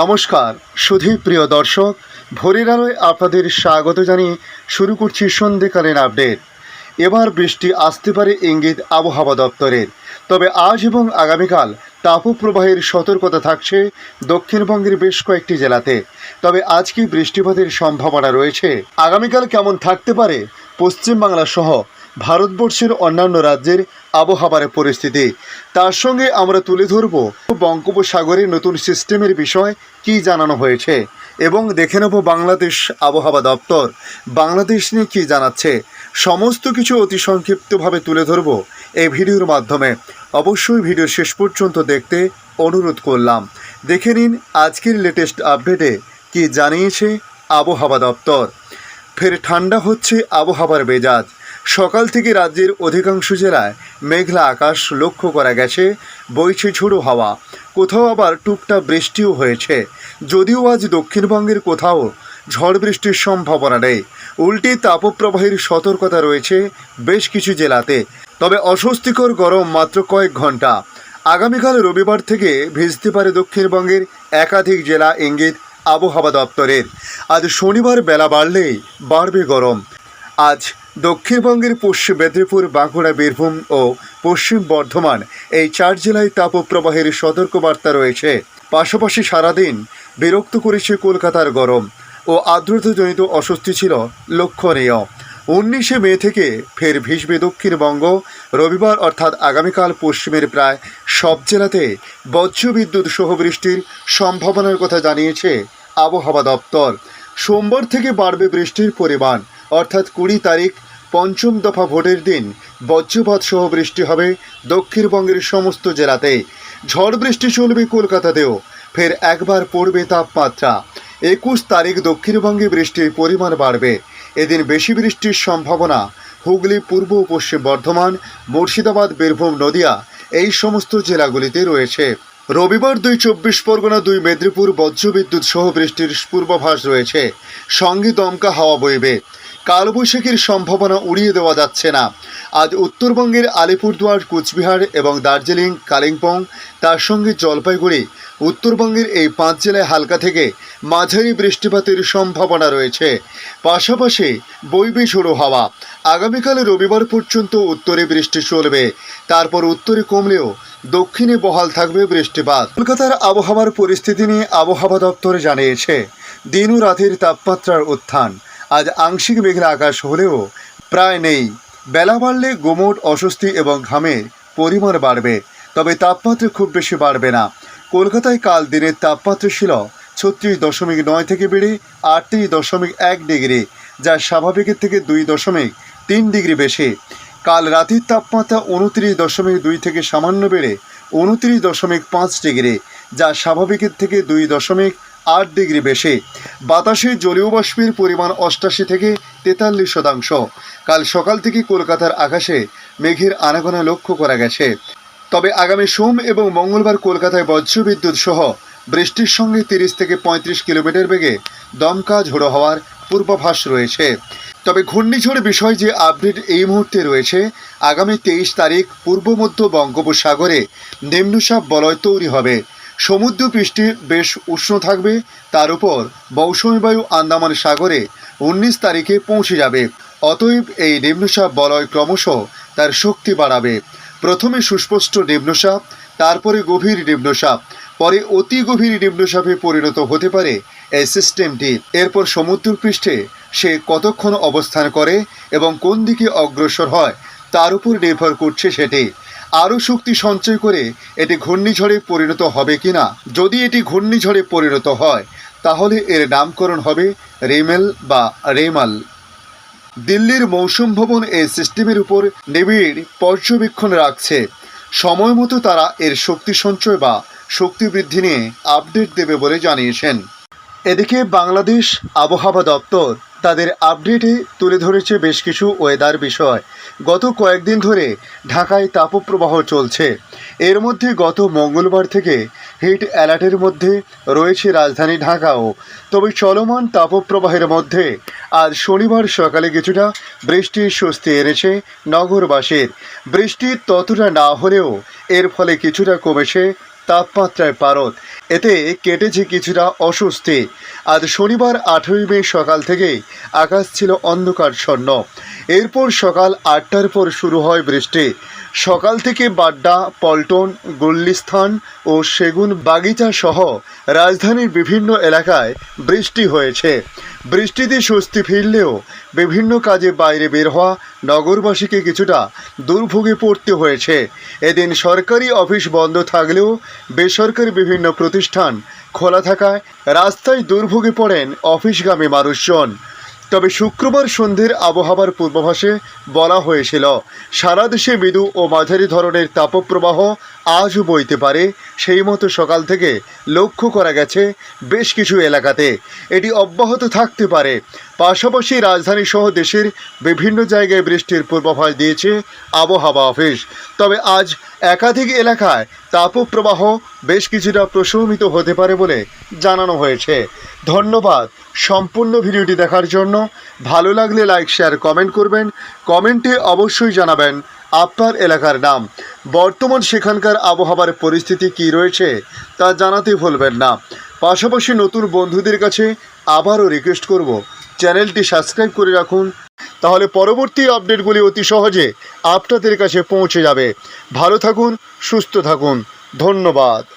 নমস্কার, সুধী প্রিয় দর্শক, ভোরের আলোয় আপনাদের স্বাগত জানিয়ে শুরু করছি সন্ধেকালীন আপডেট। এবার বৃষ্টি আসতে পারে ইঙ্গিত আবহাওয়া দপ্তরের। তবে আজ এবং আগামীকাল তাপপ্রবাহের সতর্কতা থাকছে দক্ষিণবঙ্গের বেশ কয়েকটি জেলাতে। তবে আজ কি বৃষ্টিপাতের সম্ভাবনা রয়েছে? আগামীকাল কেমন থাকতে পারে? পশ্চিমবাংলা সহ ভারতবর্ষের অন্যান্য রাজ্যের আবহাওয়ার পরিস্থিতি। তার সঙ্গে আমরা তুলে ধরব বঙ্গোপসাগরে নতুন সিস্টেমের বিষয়, কি জানানো হয়েছে, এবং দেখে নেব বাংলাদেশ আবহাওয়া দপ্তর। বাংলাদেশ নিয়ে কী জানাচ্ছে, সমস্ত কিছু অতি সংক্ষিপ্তভাবে তুলে ধরব এই ভিডিওর মাধ্যমে। অবশ্যই ভিডিও শেষ পর্যন্ত দেখতে অনুরোধ করলাম। দেখে নিন আজকের লেটেস্ট আপডেটে কি জানিয়েছে আবহাওয়া দপ্তর। ফের ঠান্ডা হচ্ছে আবহাওয়ার মেজাজ। সকাল থেকে রাজ্যের অধিকাংশ জেলায় মেঘলা আকাশ লক্ষ্য করা গেছে, বইছে ঝোড়ো হাওয়া। কোথাও আবার টুকটা বৃষ্টিও হয়েছে। যদিও আজ দক্ষিণবঙ্গের কোথাও ঝড় বৃষ্টির সম্ভাবনা নেই। উল্টে তাপপ্রবাহের সতর্কতা রয়েছে বেশ কিছু জেলাতে। তবে অস্বস্তিকর গরম মাত্র কয়েক ঘণ্টা। আগামীকাল রবিবার থেকে ভিজতে পারে দক্ষিণবঙ্গের একাধিক জেলা ইঙ্গিত আবহাওয়া দপ্তরের। আজ শনিবার বেলা বাড়লেই বাড়বে গরম। আজ দক্ষিণবঙ্গের পশ্চিম মেদিনীপুর, বাঁকুড়া, বীরভূম ও পশ্চিম বর্ধমান এই চার জেলায় তাপপ্রবাহের সতর্কবার্তা রয়েছে। পাশাপাশি সারাদিন বিরক্ত করেছে কলকাতার গরম ও আর্দ্রতাজনিত অস্বস্তি ছিল লক্ষণীয়। উনিশে মে থেকে ফের ভিসবে দক্ষিণবঙ্গ, রবিবার অর্থাৎ আগামীকাল পশ্চিমের প্রায় সব জেলাতে বজ্রবিদ্যুৎ সহ বৃষ্টির সম্ভাবনার কথা জানিয়েছে আবহাওয়া দপ্তর। সোমবার থেকে বাড়বে বৃষ্টির পরিমাণ, অর্থাৎ কুড়ি তারিখ পঞ্চম দফা ভোটের দিন বজ্রপাত সহ বৃষ্টি হবে দক্ষিণবঙ্গের সমস্ত জেলাতে। ঝড় বৃষ্টি চলবে কলকাতাতেও। ফের একবার পড়বে তাপমাত্রা। একুশ তারিখ দক্ষিণবঙ্গে বৃষ্টির পরিমাণ বাড়বে। এদিন বেশি বৃষ্টির সম্ভাবনা। হুগলি, পূর্ব ও পশ্চিম বর্ধমান, মুর্শিদাবাদ, বীরভূম, নদিয়া এই সমস্ত জেলাগুলিতে রয়েছে। রবিবার দুই চব্বিশ পরগনা, দুই মেদিনীপুর বজ্রবিদ্যুৎ সহ বৃষ্টির পূর্বাভাস রয়েছে। সঙ্গে দমকা হাওয়া বইবে। কালবৈশাখীর সম্ভাবনা উড়িয়ে দেওয়া যাচ্ছে না। আজ উত্তরবঙ্গের আলিপুরদুয়ার, কুচবিহার এবং দার্জিলিং, কালিম্পং, তার সঙ্গে জলপাইগুড়ি, উত্তরবঙ্গের এই পাঁচ জেলায় হালকা থেকে মাঝারি বৃষ্টিপাতের সম্ভাবনা রয়েছে। পাশাপাশি বইবে ঝোড়ো হাওয়া। আগামীকাল রবিবার পর্যন্ত উত্তরে বৃষ্টি চলবে। তারপর উত্তরে কমলেও দক্ষিণে বহাল থাকবে বৃষ্টিপাত। কলকাতার আবহাওয়ার পরিস্থিতি নিয়ে আবহাওয়া দপ্তর জানিয়েছে দিন ও রাতের তাপমাত্রার উত্থান। আজ আংশিক মেঘলা আকাশ হলেও প্রায় নেই। বেলা বাড়লে গোমট, অস্বস্তি এবং ঘামের পরিমাণ বাড়বে, তবে তাপমাত্রা খুব বেশি বাড়বে না। কলকাতায় কাল দিনের তাপমাত্রা ছিল ছত্রিশ দশমিক নয় থেকে বেড়ে আটত্রিশ দশমিক এক ডিগ্রি, যা স্বাভাবিকের থেকে দুই দশমিক তিন ডিগ্রি বেশি। কাল রাতের তাপমাত্রা উনত্রিশ দশমিক দুই থেকে সামান্য বেড়ে উনত্রিশ দশমিক পাঁচ ডিগ্রি, যা স্বাভাবিকের থেকে দুই দশমিক আট ডিগ্রি বেশি। বাতাসে জলীয় বাষ্পের পরিমাণ অষ্টাশি থেকে তেতাল্লিশ শতাংশ। কাল সকাল থেকে কলকাতার আকাশে মেঘের আনাগোনা লক্ষ্য করা গেছে। তবে আগামী সোম এবং মঙ্গলবার কলকাতায় বজ্রবিদ্যুৎ সহ বৃষ্টির সঙ্গে তিরিশ থেকে পঁয়ত্রিশ কিলোমিটার বেগে দমকা ঝোড়ো হওয়ার পূর্বাভাস রয়েছে। তবে ঘূর্ণিঝড় বিষয় যে আপডেট এই মুহূর্তে রয়েছে, আগামী তেইশ তারিখ পূর্ব মধ্য বঙ্গোপসাগরে নিম্নচাপ বলয় তৈরি হবে। সমুদ্র পৃষ্ঠে বেশ উষ্ণ থাকবে। তার উপর মৌসুমী বায়ু আন্দামান সাগরে উনিশ তারিখে পৌঁছে যাবে। অতএব এই নিম্নচাপ বলয় ক্রমশ তার শক্তি বাড়াবে। প্রথমে সুস্পষ্ট নিম্নচাপ, তারপরে গভীর নিম্নচাপ, পরে অতি গভীর নিম্নচাপে পরিণত হতে পারে এই সিস্টেমটি। এরপর সমুদ্র পৃষ্ঠে সে কতক্ষণ অবস্থান করে এবং কোন দিকে অগ্রসর হয়, তার উপর নির্ভর করছে সেটি। আরও শক্তি সঞ্চয় করে এটি ঘূর্ণিঝড়ে পরিণত হবে কিনা? যদি এটি ঘূর্ণিঝড়ে পরিণত হয়, তাহলে এর নামকরণ হবে রেমেল বা রেমাল। দিল্লির মৌসুম ভবন এই সিস্টেমের উপর নিবিড় পর্যবেক্ষণ রাখছে। সময় মতো তারা এর শক্তি সঞ্চয় বা শক্তি বৃদ্ধি নিয়ে আপডেট দেবে বলে জানিয়েছেন। এদিকে বাংলাদেশ আবহাওয়া দপ্তর তাদের আপডেটে তুলে ধরেছে বেশ কিছু ওয়েদার বিষয়। গত কয়েকদিন ধরে ঢাকায় তাপপ্রবাহ চলছে। এর মধ্যে গত মঙ্গলবার থেকে হিট অ্যালার্টের মধ্যে রয়েছে রাজধানী ঢাকাও। তবে চলমান তাপপ্রবাহের মধ্যে আজ শনিবার সকালে কিছুটা বৃষ্টির স্বস্তি এনেছে নগরবাসীর। বৃষ্টি ততটা না হলেও এর ফলে কিছুটা কমেছে তাপমাত্রায় পারদ। এতে কেটেছে কিছুটা অস্বস্তি। আজ শনিবার আঠেরোই মে সকাল থেকেই আকাশ ছিল অন্ধকারচ্ছন্ন এরপর সকাল আটটার পর শুরু হয় বৃষ্টি। সকাল থেকে বাড্ডা, পল্টন, গুল্লিস্থান ও সেগুন বাগিচা সহ রাজধানীর বিভিন্ন এলাকায় বৃষ্টি হয়েছে। বৃষ্টিতে স্বস্তি ফিরলেও বিভিন্ন কাজে বাইরে বের হওয়া নগরবাসীকে কিছুটা দুর্ভোগে পড়তে হয়েছে। এদিন সরকারি অফিস বন্ধ থাকলেও বেসরকারি বিভিন্ন প্রতিষ্ঠান খোলা থাকায় রাস্তায় দুর্ভোগে পড়েন অফিসগামী মানুষজন। তবে শুক্রবার সন্ধ্যের আবহাওয়ার পূর্বাভাসে বলা হয়েছিল, সারা দেশে মৃদু ও মাঝারি ধরনের তাপপ্রবাহ আজও বইতে পারে। সেই মতো সকাল থেকে লক্ষ্য করা গেছে বেশ কিছু এলাকাতে। এটি অব্যাহত থাকতে পারে। পাশাপাশি রাজধানী সহ দেশের বিভিন্ন জায়গায় বৃষ্টির পূর্বাভাস দিয়েছে আবহাওয়া অফিস। তবে আজ একাধিক এলাকায় তাপপ্রবাহ বেশ কিছুটা প্রশমিত হতে পারে বলে জানানো হয়েছে। ধন্যবাদ সম্পূর্ণ ভিডিওটি দেখার জন্য। ভালো লাগলে লাইক, শেয়ার, কমেন্ট করবেন। কমেন্টে অবশ্যই জানাবেন আপনার এলাকার নাম। বর্তমান সেখানকার আবহাওয়ার পরিস্থিতি কী রয়েছে তা জানাতে ভুলবেন না। পাশাপাশি নতুন বন্ধুদের কাছে আবারও রিকোয়েস্ট করব চ্যানেলটি সাবস্ক্রাইব করে রাখুন, তাহলে পরবর্তী আপডেটগুলি অতি সহজে আপনাদের কাছে পৌঁছে যাবে। ভালো থাকুন, সুস্থ থাকুন। ধন্যবাদ।